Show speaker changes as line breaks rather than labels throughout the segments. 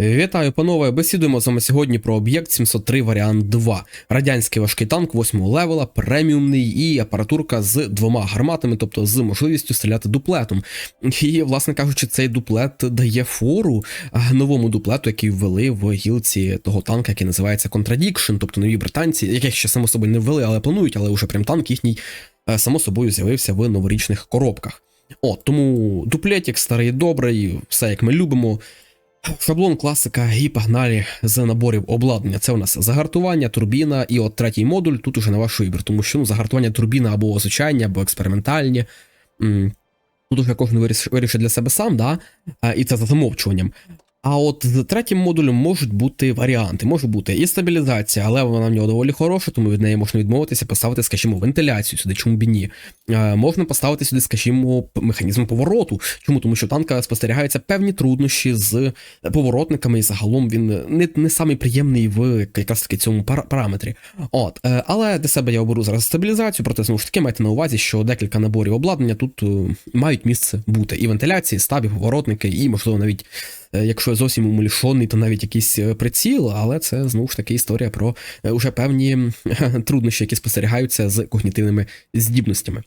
Вітаю, панове! Бесідуємо з вами сьогодні про об'єкт 703 варіант 2. Радянський важкий танк 8 левела, преміумний і апаратурка з двома гарматами, тобто з можливістю стріляти дуплетом. І, власне кажучи, цей дуплет дає фору новому дуплету, який ввели в гілці того танка, який називається Contradiction, тобто нові британці, яких ще само собою не ввели, але планують, але вже прям танк їхній е, само собою з'явився в новорічних коробках. От, тому дуплетик старий добрий, все як ми любимо. Шаблон класика і погнали з наборів обладнання. Це у нас загартування, турбіна і от третій модуль. Тут уже на ваш вибір, тому що ну, загартування турбіна або звичайні, або експериментальні. Тут уже кожен виріш- вирішить для себе сам, да? І це за замовчуванням. А от з третім модулем можуть бути варіанти. Може бути і стабілізація, але вона в нього доволі хороша, тому від неї можна відмовитися, поставити, скажімо, вентиляцію сюди, чому б і ні. Е, можна поставити сюди, скажімо, механізм повороту. Чому? Тому що танка спостерігаються певні труднощі з поворотниками, і загалом він не, не самий приємний в якраз таки цьому пара- параметрі. От, е, але для себе я оберу зараз стабілізацію, проте знову ж таки майте на увазі, що декілька наборів обладнання тут е, мають місце бути. І вентиляції, стабі, поворотники, і, можливо, навіть. Е, Якщо зовсім умалішений, то навіть якийсь е, приціл, але це знову ж таки історія про е, уже певні труднощі, які спостерігаються з когнітивними здібностями.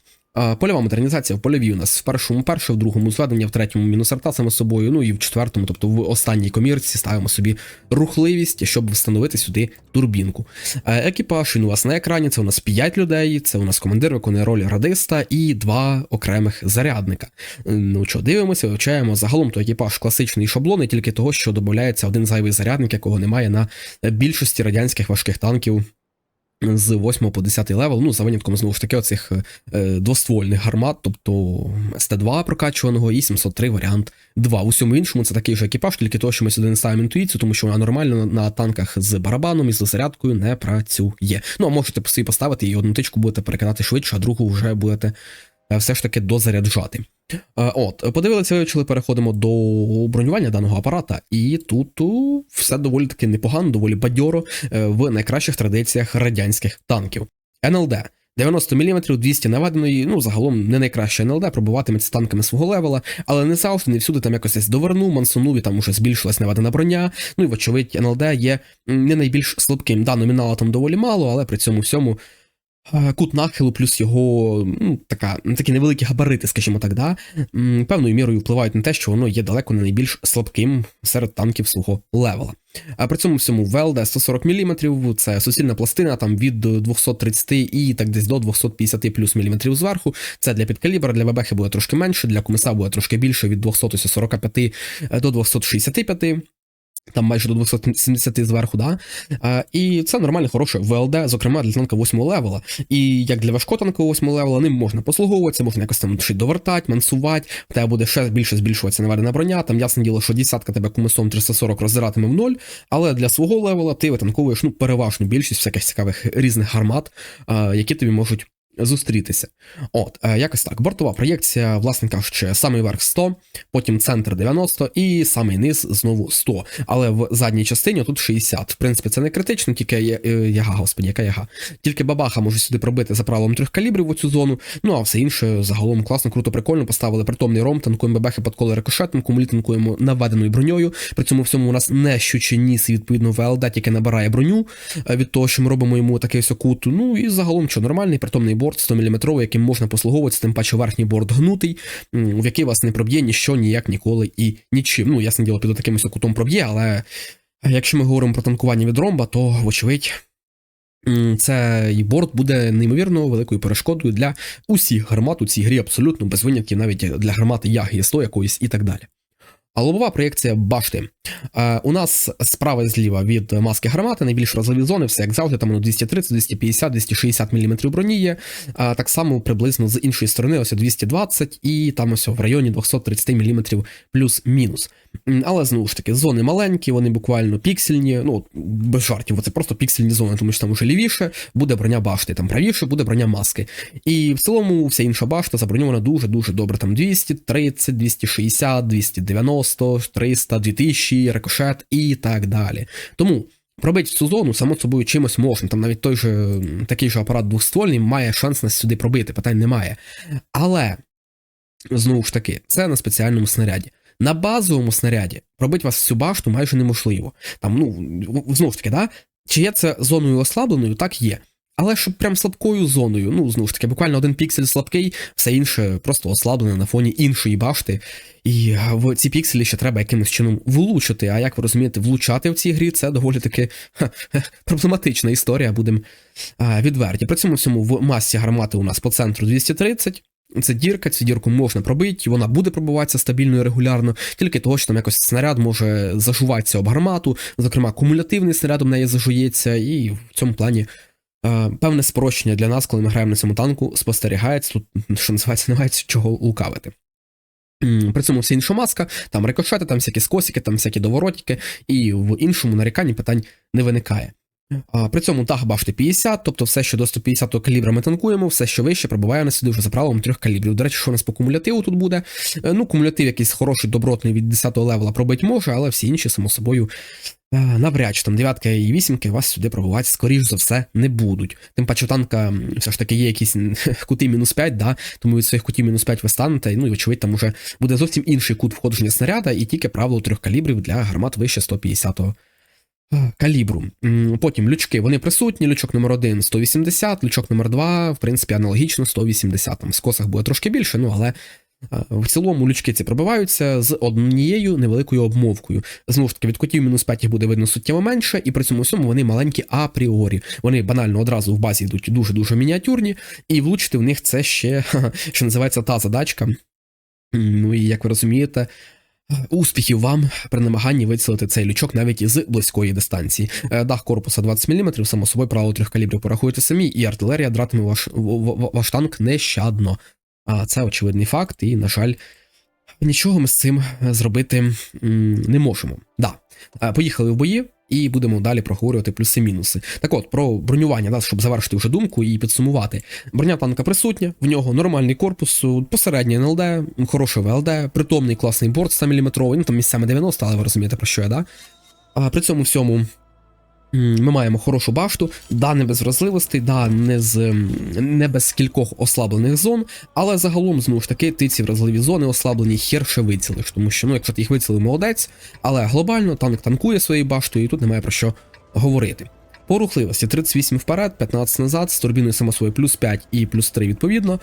Польова модернізація в польовій у нас в першому перше, в другому зведення, в третьому мінус арта само собою, ну і в четвертому, тобто в останній комірці, ставимо собі рухливість, щоб встановити сюди турбінку. Е, Екіпаж він у вас на екрані. Це у нас 5 людей. Це у нас командир виконує роль радиста і два окремих зарядника. Е, Ну що, дивимося, вивчаємо загалом то екіпаж класичний шаблон, і тільки того, що додається один зайвий зарядник, якого немає на більшості радянських важких танків з 8 по 10 левел, ну, за винятком знову ж таки оцих е, двоствольних гармат, тобто СТ2 прокачуваного і 703 варіант 2. У всьому іншому це такий же екіпаж, тільки того, що ми сюди не ставимо інтуїцію, тому що вона нормально на, танках з барабаном і з зарядкою не працює. Ну, а можете собі поставити і одну тичку будете перекидати швидше, а другу вже будете е, все ж таки дозаряджати. Е, От, подивилися, вивчили, переходимо до бронювання даного апарата, і тут все доволі таки непогано, доволі бадьоро е, в найкращих традиціях радянських танків. НЛД 90 мм, 200 наведеної, ну загалом не найкраще НЛД, пробуватиметься танками свого левела, але не завжди, не всюди там якось довернув, мансонув і там уже збільшилась наведена броня. Ну і вочевидь, НЛД є не найбільш слабким. Да, номінала там доволі мало, але при цьому всьому Кут нахилу, плюс його ну, така, такі невеликі габарити, скажімо так, да, певною мірою впливають на те, що воно є далеко не найбільш слабким серед танків свого левела. А при цьому всьому ВЛД 140 мм, це суцільна пластина там від 230 і так десь до 250 плюс міліметрів зверху. Це для підкалібра, для бебехи буде трошки менше, для кумиса буде трошки більше від 245 до 265. Там майже до 270 зверху, да? А, і це нормальне, хороше ВЛД, зокрема для танка 8 левела. І як для важкого танка 8 левела, ним можна послуговуватися, можна якось там довертати, мансувати, в тебе буде ще більше збільшуватися наведена броня. Там ясне діло, що десятка тебе кумисом 340 роздиратиме в ноль, але для свого левела ти витанковуєш ну, переважну більшість всяких цікавих різних гармат, а, які тобі можуть. Зустрітися. От, е, якось так. Бортова проєкція, власне кажучи, самий верх 100, потім центр 90 і самий низ знову 100. Але в задній частині тут 60. В принципі, це не критично, тільки е, яга, господі, яка яга. Тільки бабаха може сюди пробити за правилом трьох калібрів у цю зону. Ну а все інше загалом класно, круто, прикольно. Поставили притомний ром, танкуємо бабахи під коло рикошетом, кумулі танкуємо наведеною броньою. При цьому всьому у нас не щучий ніс, відповідно, ВЛД, яке набирає броню е, від того, що ми робимо йому такий ось кут. Ну і загалом, що нормальний притомний борт 100 мм, яким можна послуговуватися, тим паче верхній борт гнутий, в який вас не проб'є ніщо, ніяк, ніколи і нічим. Ну, ясне діло, під таким ось кутом проб'є, але якщо ми говоримо про танкування від ромба, то, вочевидь. Цей борт буде неймовірно великою перешкодою для усіх гармат у цій грі, абсолютно без винятків, навіть для гармати Яги 100 якоїсь і так далі. А лобова проєкція башти. Е, у нас справа і зліва від маски гармати найбільш розливі зони, все як завжди, там 230, 250, 260 мм броні є. А так само приблизно з іншої сторони, ось 220 і там ось в районі 230 мм плюс-мінус. Але знову ж таки, зони маленькі, вони буквально піксельні, ну без жартів, це просто піксельні зони, тому що там уже лівіше буде броня башти, там правіше буде броня маски. І в цілому вся інша башта заброньована дуже-дуже добре. Там 230, 260, 290, 300, 2000, рикошет і так далі. Тому. Пробити цю зону, само собою, чимось можна. Там навіть той же такий же апарат двохствольний має шанс нас сюди пробити, питань немає. Але знову ж таки, це на спеціальному снаряді. На базовому снаряді пробити вас всю башту майже неможливо. Там, ну, знову ж таки, да? Чи є це зоною ослабленою? Так є. Але щоб прям слабкою зоною, ну знову ж таки, буквально один піксель слабкий, все інше просто ослаблене на фоні іншої башти. І в ці пікселі ще треба якимось чином влучити. А як ви розумієте, влучати в цій грі це доволі таки ха, проблематична історія, будемо відверті. При цьому всьому в масі гармати у нас по центру 230. Це дірка, цю дірку можна пробити, вона буде пробиватися стабільно і регулярно, тільки того, що там якось снаряд може зажуватися об гармату, зокрема, кумулятивний снаряд в неї зажується, і в цьому плані е, певне спрощення для нас, коли ми граємо на цьому танку, спостерігається. Тут, що називається, немає чого лукавити. При цьому все інша маска, там рикошети, там всякі скосики, там всякі доворотики, і в іншому наріканні питань не виникає. При цьому дах башти 50, тобто все, що до 150 калібра ми танкуємо, все, що вище, пробиває на сюди вже за правилом трьох калібрів. До речі, що у нас по кумулятиву тут буде? Е, Ну, кумулятив якийсь хороший, добротний від 10-го левела пробити може, але всі інші, само собою, е, навряд чи там дев'ятки і вісімки вас сюди пробувати, скоріш за все, не будуть. Тим паче танка все ж таки є якісь кути мінус 5, да? тому від своїх кутів мінус 5 ви станете, ну і очевидь, там уже буде зовсім інший кут входження снаряда, і тільки правило трьох калібрів для гармат вище 150 е, калібру. Потім лючки вони присутні. Лючок номер 1 180, лючок номер 2, в принципі, аналогічно 180. Там в скосах буде трошки більше, ну але. е, В цілому лючки ці пробиваються з однією невеликою обмовкою. Знову ж таки, від котів мінус 5 їх буде видно суттєво менше, і при цьому всьому вони маленькі апріорі. Вони банально одразу в базі йдуть дуже-дуже мініатюрні, і влучити в них це ще, що називається, та задачка. Ну і як ви розумієте, Успіхів вам при намаганні вицілити цей лючок навіть із близької дистанції. Е, Дах корпуса 20 мм, само собою правило трьох калібрів порахуєте самі, і артилерія дратиме ваш, ваш танк нещадно. А це очевидний факт, і, на жаль, нічого ми з цим е, зробити не можемо. Да. Е, Поїхали в бої. І будемо далі проговорювати плюси-мінуси. Так от, про бронювання, да, щоб завершити вже думку і підсумувати. Броня танка присутня, в нього нормальний корпус, посередній НЛД, хороший ВЛД, притомний класний борт 100 мм, ну там місцями 90, але ви розумієте про що я, да? А при цьому всьому ми маємо хорошу башту, да, не без вразливостей, да, не, з, не без кількох ослаблених зон, але загалом, знову ж таки, ти ці вразливі зони ослаблені хер ще вицілиш, тому що, ну, якщо ти їх вицілив, молодець, але глобально танк танкує своєю баштою, і тут немає про що говорити. По рухливості 38 вперед, 15 назад, з турбіною само собою плюс 5 і плюс 3 відповідно.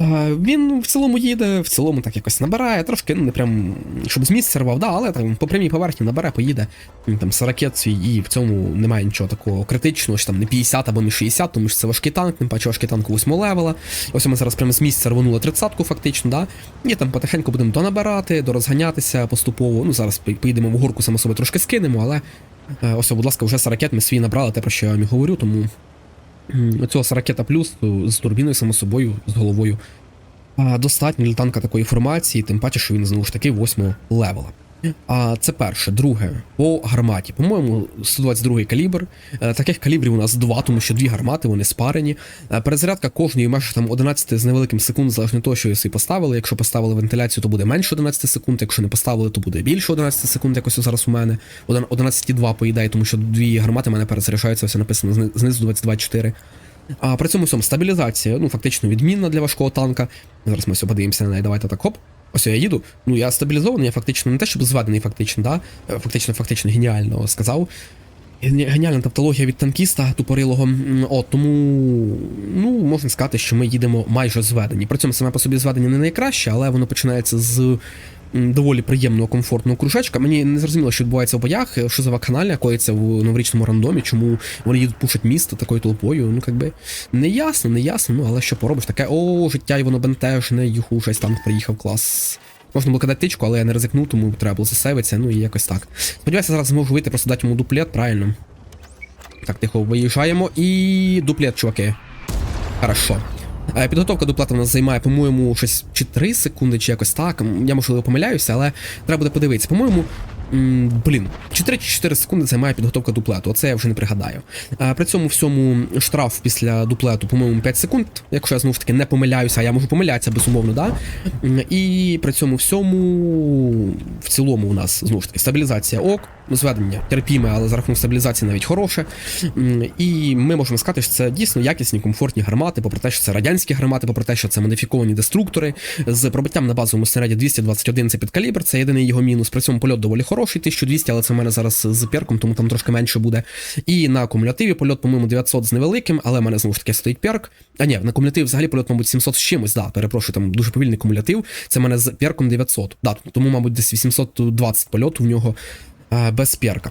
Е, Він в цілому їде, в цілому так якось набирає, трошки, ну не прям, щоб з місця рвав, да, але там по прямій поверхні набере, поїде. Він там сорокет свій, і в цьому немає нічого такого критичного, що там не 50 або не 60, тому що це важкий танк, тим паче важкий танк 8 левела. Ось ми зараз прямо з місця рванули 30-ку, фактично, да. І там потихеньку будемо донабирати, дорозганятися поступово. Ну, зараз поїдемо в горку, само собою трошки скинемо, але е, ось, будь ласка, вже сорокет ми свій набрали, те, про що я вам і говорю, тому. Цього ракета плюс е, з турбіною, само собою, з головою достатньо для танка такої формації, тим паче, що він знову ж таки 8 левела. А це перше, друге, по гарматі. По-моєму, 122 калібр. Е, Таких калібрів у нас два, тому що дві гармати, вони спарені. Е, Перезарядка кожної майже там 11 з невеликим секунд, залежно від того, що собі поставили. Якщо поставили вентиляцію, то буде менше 11 секунд. Якщо не поставили, то буде більше 11 секунд, якось зараз у мене. 11,2 по ідеї, тому що дві гармати в мене перезаряджаються, все написано знизу 22,4. А при цьому всьому стабілізація, ну фактично відмінна для важкого танка. Зараз ми все подивимося на неї. Давайте так, хоп. Ось я їду. Ну я стабілізований, я фактично не те, щоб зведений, фактично, да? Е, Фактично, фактично геніально сказав. Геніальна тавтологія від танкіста тупорилого. О, тому, ну можна сказати, що ми їдемо майже зведені. При цьому саме по собі зведення не найкраще, але воно починається з доволі приємного комфортного кружечка. Мені не зрозуміло, що відбувається в боях, що за вакханалія коїться в новорічному рандомі, чому вони їдуть пушать місто такою толпою. Ну якби не ясно, не ясно, ну але що поробиш? Таке, о, життя і воно бентежне, юху, щось там приїхав клас. Можна було кидати тичку, але я не ризикнув, тому треба було засейвитися, ну і якось так. Сподіваюся, зараз зможу вийти, просто дати йому дуплет, правильно. Так, тихо, виїжджаємо і дуплет, чуваки. Хорошо. Е, Підготовка плати в нас займає, по-моєму, щось чи 3 секунди, чи якось так. Я можливо помиляюся, але треба буде подивитися. По-моєму, блін, 4-4 секунди займає підготовка дуплету. Оце я вже не пригадаю. Е, При цьому всьому штраф після дуплету, по-моєму, 5 секунд, якщо я знову ж таки не помиляюся, а я можу помилятися безумовно, да? І при цьому всьому в цілому у нас знову ж таки стабілізація ок, зведення терпіме, але за рахунок стабілізації навіть хороше. І ми можемо сказати, що це дійсно якісні, комфортні гармати, попри те, що це радянські гармати, попри те, що це модифіковані деструктори з пробиттям на базовому снаряді 221 це під калібр, це єдиний його мінус. При цьому польот доволі хороший, 1200, але це в мене зараз з перком, тому там трошки менше буде. І на акумулятиві польот, по-моєму, 900 з невеликим, але в мене знову ж таки стоїть перк. А ні, на кумулятиві взагалі польот, мабуть, 700 з чимось. Да, перепрошую, там дуже повільний кумулятив. Це в мене з перком 900. Да, тому, мабуть, десь 820 польоту в нього а, без перка.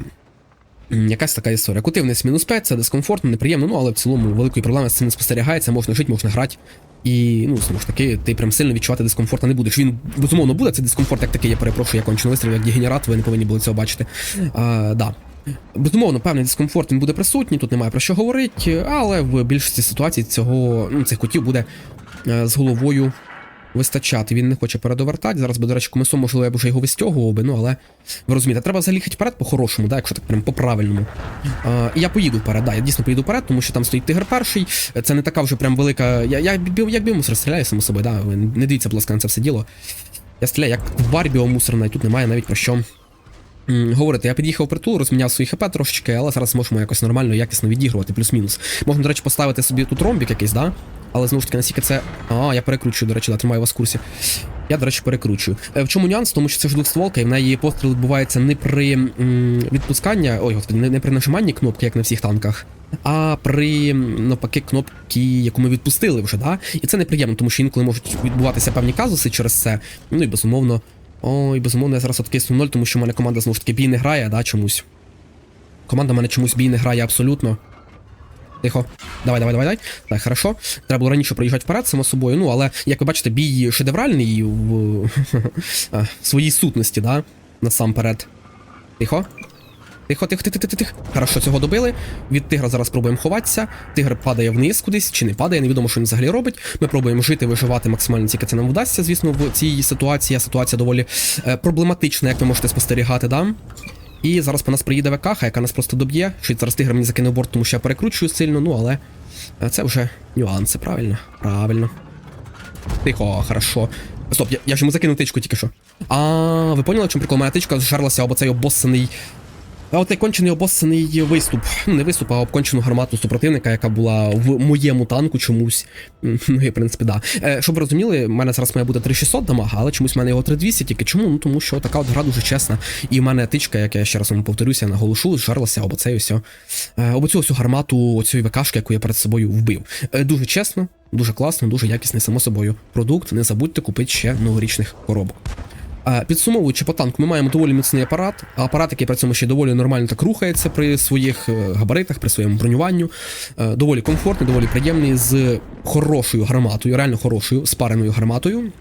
Якась така історія. Кути мінус 5, це дискомфортно, неприємно, ну але в цілому великої проблеми з цим не спостерігається, можна жити, можна грати. І ну, знову ж таки, ти прям сильно відчувати дискомфорта не будеш. Він безумовно буде, це дискомфорт, як такий, я перепрошую, я кончено вистрілив, як дегенерат, ви не повинні були цього бачити. А, да. Безумовно, певний дискомфорт він буде присутній, тут немає про що говорити, але в більшості ситуацій цього ну, цих котів буде е, з головою вистачати. Він не хоче передовертати. Зараз би, до речі, комисом, можливо, я б вже його вистягував би, ну але ви розумієте, треба взагалі їхати вперед по-хорошому, да, якщо так прям по-правильному. І я поїду вперед, да, я дійсно поїду вперед, тому що там стоїть тигр перший. Це не така вже прям велика. Я, я як біомусор стріляю само собою, да. Не дивіться, будь ласка, на це все діло. Я стріляю як в барбіо мусорна, і тут немає навіть про що. Говорити, я під'їхав притул, розміняв свої хп трошечки, але зараз можемо якось нормально, якісно відігрувати, плюс-мінус. Можна, до речі, поставити собі тут ромбік якийсь, да? Але знову ж таки, наскільки це. А, я перекручую, до речі, да, тримаю вас в курсі. Я, до речі, перекручую. Е, В чому нюанс? Тому що це ж двохстволка, і в неї постріл відбувається не при м, відпусканні, ой, господи, не, не при нажиманні кнопки, як на всіх танках, а при навпаки кнопки, яку ми відпустили вже, да? І це неприємно, тому що інколи можуть відбуватися певні казуси через це. Ну і безумовно. Ой, безумовно, я зараз откисну 0, тому що в мене команда знову ж таки бій не грає, да, чомусь. Команда в мене чомусь бій не грає абсолютно. Тихо. Давай, давай, давай, давай. Так, хорошо. Треба було раніше проїжджати вперед, само собою. Ну, але, як ви бачите, бій шедевральний в, своїй сутності, да? Насамперед. Тихо. Тихо, тихо, тихо, тихо, тихо. Хорошо, цього добили. Від тигра зараз пробуємо ховатися. Тигр падає вниз кудись, чи не падає, невідомо, що він взагалі робить. Ми пробуємо жити, виживати максимально, тільки це нам вдасться, звісно, в цій ситуації. Ситуація доволі е, проблематична, як ви можете спостерігати, да? І зараз по нас приїде ВКХ, яка нас просто доб'є. Що зараз тигр мені закине в борт, тому що я перекручую сильно, ну але е, це вже нюанси, правильно? Правильно. Тихо, хорошо. Стоп, я, я ж йому закинув тичку тільки що. А, ви поняли, чому прикол? Моя тичка зжерлася об оцей обоссаний. А от кончений обоссаний виступ. Ну, не виступ, а обкончену гармату супротивника, яка була в моєму танку чомусь. Ну, і в принципі, да. Е, щоб ви розуміли, в мене зараз має бути 3600 дамага, але чомусь в мене його 3200, тільки чому? Ну тому що така от гра дуже чесна. І в мене тичка, як я ще раз вам повторюся, наголошу, зжерлася об оцей ось. Е, об оцю ось гармату, оцієї ВКшки, яку я перед собою вбив. Е, дуже чесно, дуже класно, дуже якісний, само собою, продукт. Не забудьте купити ще новорічних коробок. Підсумовуючи по танку, ми маємо доволі міцний апарат, апарат, який при цьому ще доволі нормально так рухається при своїх е, габаритах, при своєму бронюванню. Е, Доволі комфортний, доволі приємний, з хорошою гарматою, реально хорошою спареною гарматою.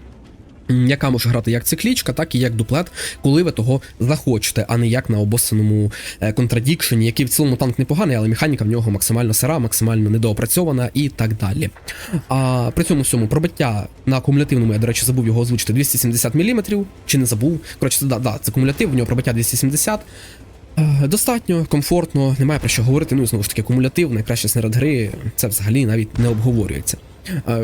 Яка може грати як циклічка, так і як дуплет, коли ви того захочете, а не як на обоссаному е, контрадікшені, який в цілому танк непоганий, але механіка в нього максимально сира, максимально недоопрацьована і так далі. А при цьому всьому пробиття на акумулятивному, я, до речі, забув його озвучити 270 мм, чи не забув. Коротше, це, да, да, це кумулятив, в нього пробиття 270. Е, Достатньо, комфортно, немає про що говорити. Ну і знову ж таки, кумулятив, найкраще снаряд гри, це взагалі навіть не обговорюється.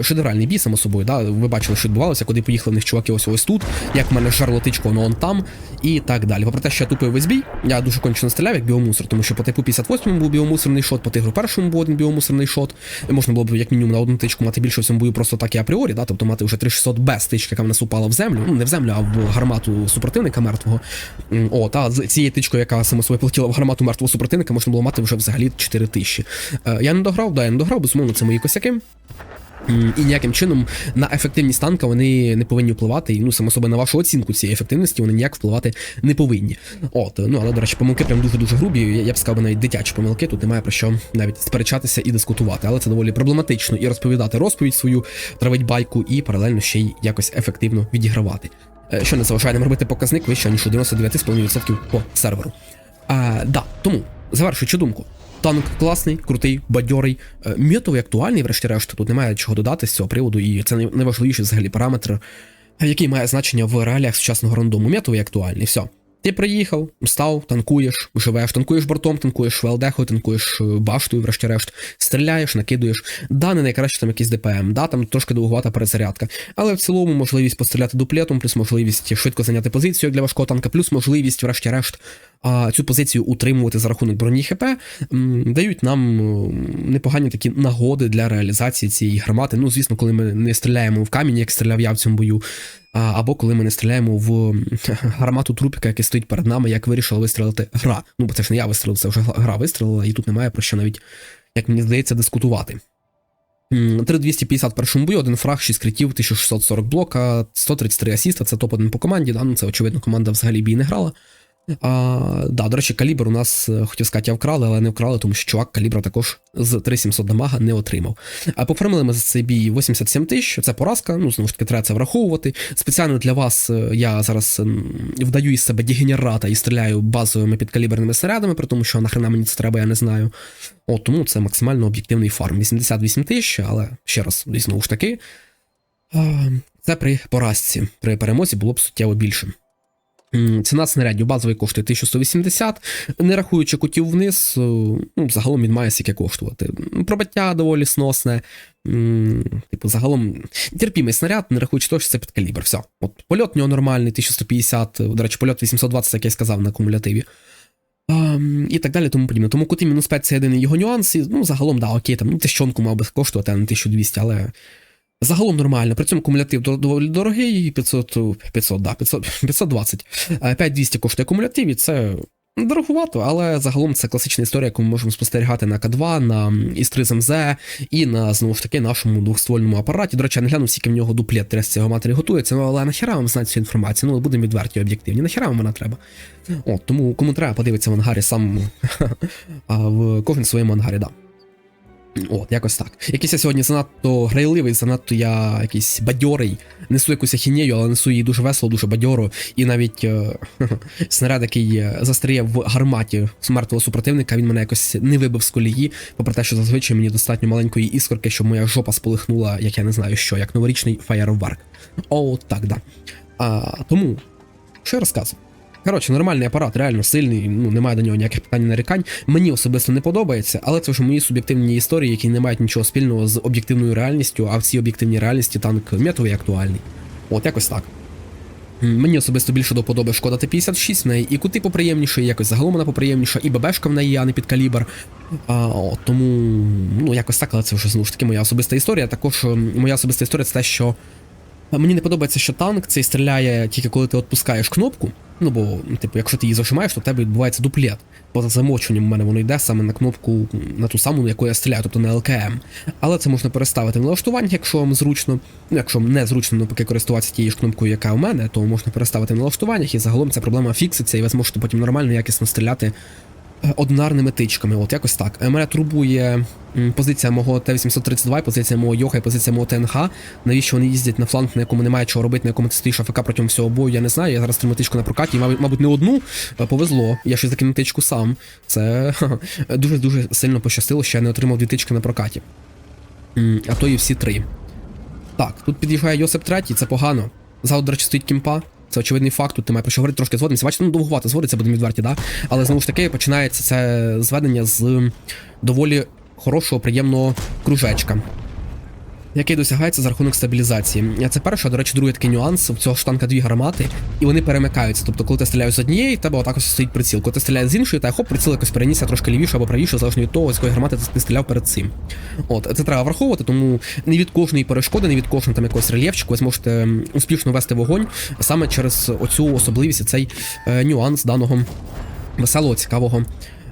Шедевральний бій, само собою, да? ви бачили, що відбувалося, куди поїхали в них чуваки ось ось тут, як в мене жарло тичко, воно он там, і так далі. Попри те, що я тупив весь бій, я дуже кончено стріляв як біомусор, тому що по типу 58 був біомусорний шот, по тигру першому був один біомусорний шот. Можна було б як мінімум на одну тичку мати більше в цьому бою просто так і апріорі, да? тобто мати вже 3600 без тички, яка в нас упала в землю, ну не в землю, а в гармату супротивника мертвого. О, та з цією тичкою, яка само собою полетіла в гармату мертвого супротивника, можна було мати вже взагалі 4000. Е, Я не дограв, да, я не дограв, безумовно, це мої косяки. І ніяким чином на ефективність танка вони не повинні впливати. І ну, само собою, на вашу оцінку цієї ефективності вони ніяк впливати не повинні. От, ну але, до речі, помилки прям дуже-дуже грубі. Я, я б сказав, навіть дитячі помилки. Тут немає про що навіть сперечатися і дискутувати. Але це доволі проблематично і розповідати розповідь свою, травить байку, і паралельно ще й якось ефективно відігравати. Е, Що не заважає нам робити показник вище, ніж у 99,5% по серверу. А, да, тому, завершуючи думку. Танк класний, крутий, бадьорий, е, м'ятовий актуальний, врешті-решт, тут немає чого додати з цього приводу, і це найважливіший взагалі параметр, який має значення в реаліях сучасного рандому. М'ятовий актуальний, все. Ти приїхав, став, танкуєш, живеш, танкуєш бортом, танкуєш ВЛД, танкуєш е, баштою, врешті-решт, стріляєш, накидуєш. Да, не найкраще там якийсь ДПМ, да, там трошки довгувата перезарядка. Але в цілому можливість постріляти дуплетом, плюс можливість швидко зайняти позицію для важкого танка, плюс можливість, врешті-решт, цю позицію утримувати за рахунок броні ХП, дають нам непогані такі нагоди для реалізації цієї гармати. Ну, звісно, коли ми не стріляємо в камінь, як стріляв я в цьому бою, або коли ми не стріляємо в гармату трупіка, який стоїть перед нами, як вирішила вистрілити гра. Ну, бо це ж не я вистрілив, це вже гра вистрілила, і тут немає про що навіть, як мені здається, дискутувати. 3250 в першому бою, один фраг, 6 критів, 1640 блока, 133 асіста, це топ-1 по команді, да? ну це очевидно, команда взагалі бій не грала. А, да, до речі, калібр у нас е, хотів сказати, я вкрали, але не вкрали, тому що чувак калібра також з 3700 дамага не отримав. А пофармили ми за цей бій 87 тисяч, це поразка. Ну, знову ж таки, треба це враховувати. Спеціально для вас е, я зараз вдаю із себе дегенерата і стріляю базовими підкаліберними снарядами, при тому, що нахрена мені це треба, я не знаю. От тому це максимально об'єктивний фарм. 88 тисяч, але ще раз, знову ж таки, це при поразці. При перемозі було б суттєво більше. Ціна снарядів базовий коштує 1180, не рахуючи кутів вниз, е, ну, загалом він має скільки коштувати. Пробиття доволі сносне. Типу, загалом терпімий снаряд, не рахуючи того, що це підкалібр. Все. От польот в нього нормальний, 1150, е, до речі, польот 820, як я сказав на кумулятиві. А, і так далі, тому подібне. Тому кути мінус 5 це єдиний його нюанс. І, ну, загалом, да, окей, там, ну, мав би коштувати, а не 1200, але Загалом нормально. При цьому кумулятив доволі дорогий, 500, 500, да, 500, 520. Е, 5200 коштує кумулятив, і це дороговато, але загалом це класична історія, яку ми можемо спостерігати на К2, на Іс-3 МЗ і на знову ж таки нашому двохствольному апараті. До речі, я не глянув, скільки в нього дуплет трес цього матері готується, ну але нахіра вам знати цю інформацію? Ну, будемо відверті об'єктивні. Нахіра вам вона треба. От, тому кому треба, подивиться в ангарі сам в кожен своєму ангарі, да. От, якось так. Якийсь я сьогодні занадто грайливий, занадто я якийсь бадьорий. Несу якусь ахінею, але несу її дуже весело, дуже бадьоро. І навіть е, снаряд, який е, застряє в гарматі смертного супротивника, він мене якось не вибив з колії, попри те, що зазвичай мені достатньо маленької іскорки, щоб моя жопа сполихнула, як я не знаю що, як новорічний фаєрверк. О, так, да. А, тому, що я розказую? Коротше, нормальний апарат, реально сильний, ну немає до нього ніяких питань нарікань. Мені особисто не подобається, але це вже мої суб'єктивні історії, які не мають нічого спільного з об'єктивною реальністю, а в цій об'єктивній реальності танк метовий і актуальний. От якось так. Мені особисто більше до подоби шкода Т-56, в неї і кути поприємніші, і якось загалом вона поприємніша, і ББшка в неї, а не під калібр. А, от, тому, ну якось так, але це вже знову ж таки моя особиста історія. Також моя особиста історія це те, що Мені не подобається, що танк цей стріляє тільки коли ти відпускаєш кнопку. Ну бо, типу, якщо ти її зажимаєш, то в тебе відбувається дуплет. Поза замовчуванням у мене воно йде саме на кнопку на ту саму, на яку я стріляю, тобто на ЛКМ. Але це можна переставити на налаштування, якщо вам зручно. Ну, якщо вам не зручно навпаки користуватися тією ж кнопкою, яка у мене, то можна переставити на налаштуваннях, і загалом ця проблема фікситься, і ви зможете потім нормально, якісно стріляти одинарними тичками. От якось так. Е, Мене турбує позиція мого Т-832, позиція мого Йоха і позиція мого ТНХ. Навіщо вони їздять на фланг, на якому немає чого робити, на якому ти стоїш АФК протягом всього бою, я не знаю. Я зараз тримаю тичку на прокаті, і, мабуть, не одну е, повезло. Я щось закинув тичку сам. Це дуже-дуже сильно пощастило, що я не отримав дві тички на прокаті. А то і всі три. Так, тут під'їжджає Йосип третій, це погано. Речі, стоїть кімпа. Це очевидний факт, тут немає про що говорити, трошки зводимося. Бачите, ну довгувато зводиться, будемо відверті, да? Але знову ж таки починається це зведення з доволі хорошого, приємного кружечка. Який досягається за рахунок стабілізації. Це перше, до речі, другий такий нюанс. У цього штанка дві гармати, і вони перемикаються. Тобто, коли ти стріляєш з однієї, в тебе отак ось стоїть приціл. Коли ти стріляєш з іншої, та хоп, приціл якось перенісся трошки лівіше або правіше, залежно від того, з якої гармати ти стріляв перед цим. От, це треба враховувати, тому не від кожної перешкоди, не від кожного там якогось рельєфчику ви зможете успішно вести вогонь саме через оцю особливість, цей е, нюанс даного веселого, цікавого е,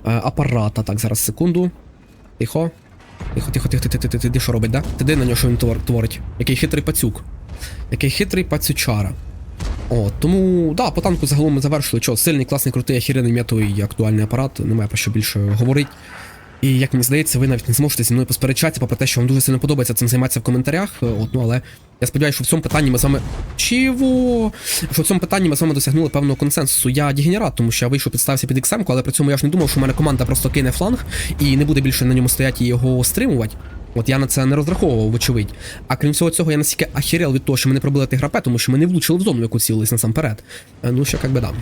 апарата. Так, зараз секунду. Тихо. Тихо, тихо, тихо, тихо, тихо, ти, що робить, да? Ти на нього що він творить? Який хитрий пацюк. Який хитрий пацючара. О, тому, да, по танку загалом ми завершили. Чо, сильний, класний, крутий, ахірений м'ятовий актуальний апарат, немає про що більше говорити. І як мені здається, ви навіть не зможете зі мною посперечатися, попри те, що вам дуже сильно подобається цим займатися в коментарях. Е, От, ну але я сподіваюся, що в цьому питанні ми з вами. Чого? Що в цьому питанні ми з вами досягнули певного консенсусу. Я дегенерат, тому що я вийшов підставився під XM, але при цьому я ж не думав, що в мене команда просто кине фланг і не буде більше на ньому стояти і його стримувати. От я на це не розраховував, вочевидь. А крім всього цього, я настільки ахірел від того, що ми не пробили ТГРП, тому що ми не влучили в зону, яку цілились насамперед. Е, Ну, що як би дам.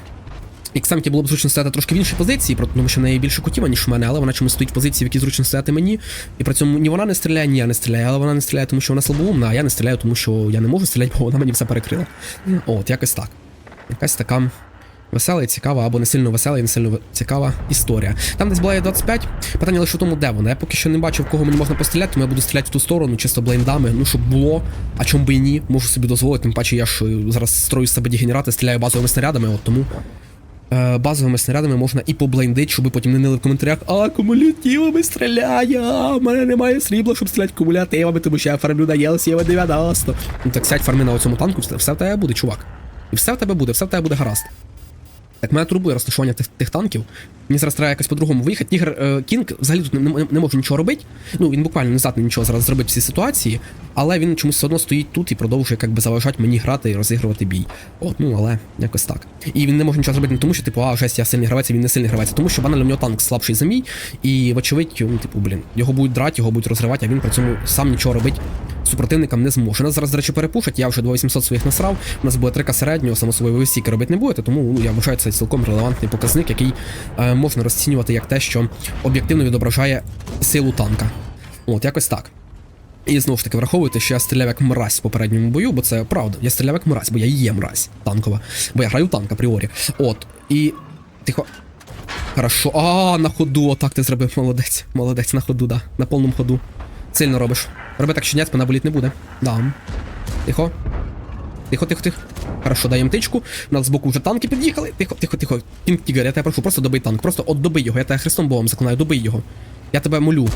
Іксамки було б зручно стояти трошки в іншій позиції, тому що в неї більше кутів, ніж у мене, але вона чомусь стоїть в позиції, в якій зручно стояти мені. І при цьому ні вона не стріляє, ні я не стріляю, але вона не стріляє, тому що вона слабоумна, а я не стріляю, тому що я не можу стріляти, бо вона мені все перекрила. От, якось так. Якась така весела і цікава, або не сильно весела і не сильно цікава історія. Там десь була 25. Питання лише в тому, де вона. Я поки що не бачив, в кого мені можна постріляти, тому я буду стріляти в ту сторону, чисто блейндами. Ну, щоб було, а чому би і ні, можу собі дозволити. Тим паче я ж е, зараз строю себе дегенерати, стріляю базовими снарядами, от тому. Е, Базовими снарядами можна і поблайндити, щоб потім не нили в коментарях, а кумулятивами стріляє, У мене немає срібла, щоб стріляти кумулятивами, тому що я фармлю на ЄЛСЄВ 90. Ну так сядь фарми на цьому танку, все в тебе буде, чувак. І все в тебе буде, все в тебе буде гаразд. Так, мене турбує розташування тих, тих танків. Мені зараз треба якось по-другому виїхати. Тігр е, Кінг взагалі тут не, не, не може нічого робити. Ну, він буквально не здатний нічого зараз зробити в цій ситуації, але він чомусь все одно стоїть тут і продовжує як би заважати мені грати і розігрувати бій. От, ну але якось так. І він не може нічого зробити не тому, що типу, а жесть, я сильний гравець, він не сильний гравець, тому що банально в нього танк слабший за мій, і вочевидь, ну, типу, блін, його будуть драти, його будуть розривати, а він при цьому сам нічого робити супротивникам не зможе. Нас зараз, до речі, перепушать, я вже 2800 своїх насрав. У нас буде трика середнього, само собою, ви стільки робити не будете, тому ну, я вважаю це цілком релевантний показник, який е, можна розцінювати як те, що об'єктивно відображає силу танка. От, якось так. І знову ж таки, враховуйте, що я стріляв як мразь в попередньому бою, бо це правда. Я стріляв як мразь, бо я і є мразь танкова. Бо я граю танк апріорі. От. І. Тихо. Хорошо. А, на ходу, отак ти зробив. Молодець. Молодець, на ходу, да. На повному ходу. Сильно робиш. Роби так, що ні, спина боліти не буде. Да. Тихо. Тихо, тихо, тихо. Хорошо, даємо тичку. У нас збоку вже танки під'їхали. Тихо, тихо, тихо. Кінг Тігер, я тебе прошу, просто добий танк. Просто от добий його. Я тебе Христом Богом заклинаю, добий його. Я тебе молю.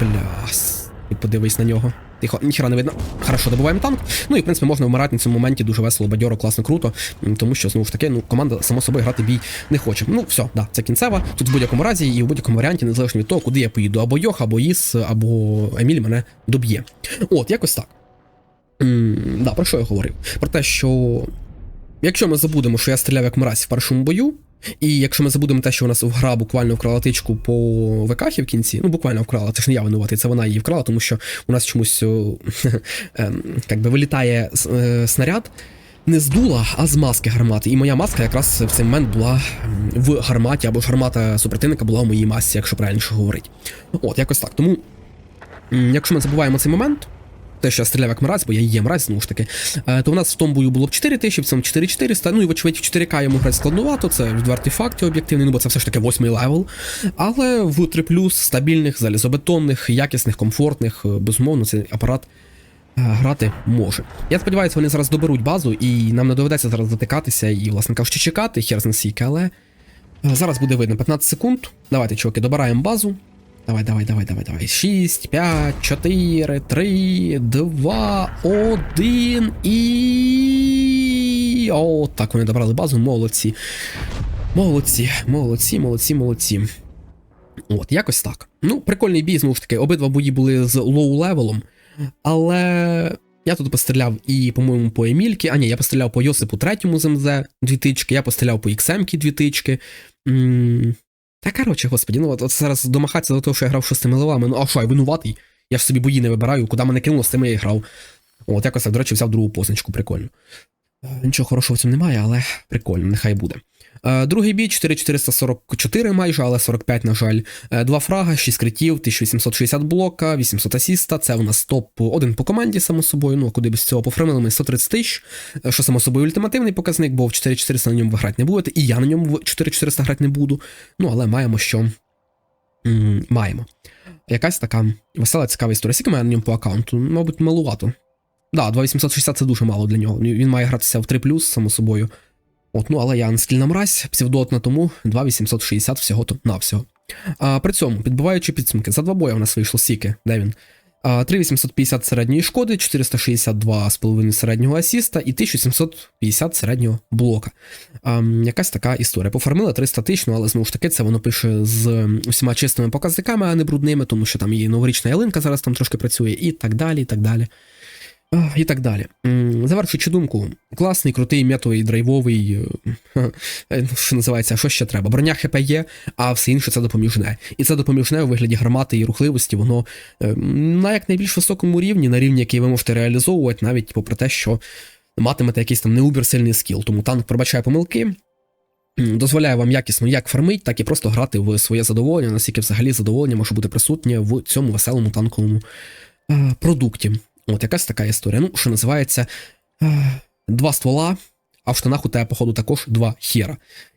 Бляс. І подивись на нього. Тихо, ніхера не видно. Хорошо, добуваємо танк. Ну і в принципі можна вмирати на цьому моменті дуже весело, бадьоро, класно, круто. Тому що знову ж таки, ну, команда само собою грати бій не хоче. Ну, все, да, це кінцева. Тут в будь-якому разі і в будь-якому варіанті, незалежно від того, куди я поїду. Або Йох, або Іс, або Еміль мене доб'є. От, якось так. М, да, про що я говорив? Про те, що якщо ми забудемо, що я стріляв як мразь в першому бою, і якщо ми забудемо те, що у нас гра буквально вкрала тичку по ВК в кінці, ну буквально вкрала, це ж не я винуватий, це вона її вкрала, тому що у нас чомусь о, ем, би вилітає е, снаряд. Не з дула, а з маски гармати. І моя маска якраз в цей момент була в гарматі, або ж гармата супротивника була в моїй масці, якщо правильніше говорить. От, якось так. Тому, якщо ми забуваємо цей момент, те, що я стріляв як мразь, бо я є мразь, знову ж таки, е, то в нас в тому бою було б 4 тисячі, в цьому 4400, ну і вочевидь в 4К йому грати складновато, це відвертий факт об'єктивний, ну бо це все ж таки восьмий левел. Але в 3 стабільних, залізобетонних, якісних, комфортних, е, безумовно, цей апарат е, грати може. Я сподіваюся, вони зараз доберуть базу, і нам не доведеться зараз затикатися і, власне кажучи, чекати, хер зна скільки, але зараз буде видно 15 секунд. Давайте, чуваки, добираємо базу. Давай, давай, давай, давай, давай. 6, 5, 4, 3, 2, 1 і. О, так, вони добрали базу, молодці. Молодці, молодці, молодці, молодці. От, якось так. Ну, прикольний бій, знову ж таки, обидва бої були з лоу-левелом, але я тут постріляв і, по-моєму, по Емільки. А ні, я постріляв по Йосипу третьому з МЗ дві тички, я постріляв по XM дві тички. М, Та коротше, господі, ну от, от зараз домахатися до того, що я грав шостими левами. Ну, а що, я винуватий? Я ж собі бої не вибираю, куди мене кинуло, з тим я і грав. От якось так, до речі, взяв другу позначку, прикольно. Е, Нічого хорошого в цьому немає, але прикольно, нехай буде. Е, Другий бій 4444 майже, але 45, на жаль. Е, Два фрага, 6 критів, 1860 блока, 800 асіста. Це у нас топ-1 по команді, само собою. Ну, а куди без цього пофремили ми 130 тисяч, е, що само собою ультимативний показник, бо в 4400 на ньому ви грати не будете, і я на ньому в 4400 грати не буду. Ну, але маємо що. м, маємо. Якась така весела, цікава історія. Скільки має на ньому по аккаунту? Мабуть, малувато. Да, 2860 це дуже мало для нього. Він має гратися в 3 само собою. От, ну, але я анскільна мразь, псевдот на тому 2860 всього то навсього. А, при цьому, підбиваючи підсумки, за два бої в нас вийшло сіки, де він? А, 3850 середньої шкоди, 462,5 середнього асіста і 1750 середнього блока. А, якась така історія. Пофармили 300 тисяч, ну, але знову ж таки, це воно пише з усіма чистими показниками, а не брудними, тому що там і новорічна ялинка зараз там трошки працює, і так далі, і так далі. І так далі. Завершуючи думку, класний, крутий, м'ятовий, драйвовий, е, е, що називається, що ще треба? Броня ХП є, а все інше це допоміжне. І це допоміжне у вигляді гармати і рухливості, воно е, на якнайбільш високому рівні, на рівні, який ви можете реалізовувати, навіть попри те, що матимете якийсь там неубір сильний скіл. Тому танк пробачає помилки. дозволяє вам якісно як фармить, так і просто грати в своє задоволення, наскільки взагалі задоволення може бути присутнє в цьому веселому танковому продукті. От якась така історія. Ну, що називається е, два ствола, а в штанах у тебе, походу, також два хера.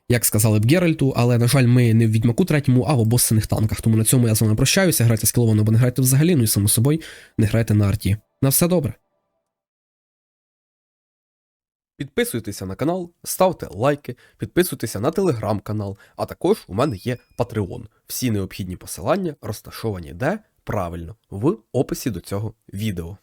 Як сказали б Геральту, але, на жаль, ми не в відьмаку третьому, а в обоссаних танках. Тому на цьому я з вами прощаюся. Грайте скіловано, або не грайте взагалі, ну і само собою не грайте на арті. На все добре. Підписуйтеся на канал, ставте лайки, підписуйтеся на телеграм-канал, а також у мене є Patreon. Всі необхідні посилання розташовані де правильно в описі до цього відео.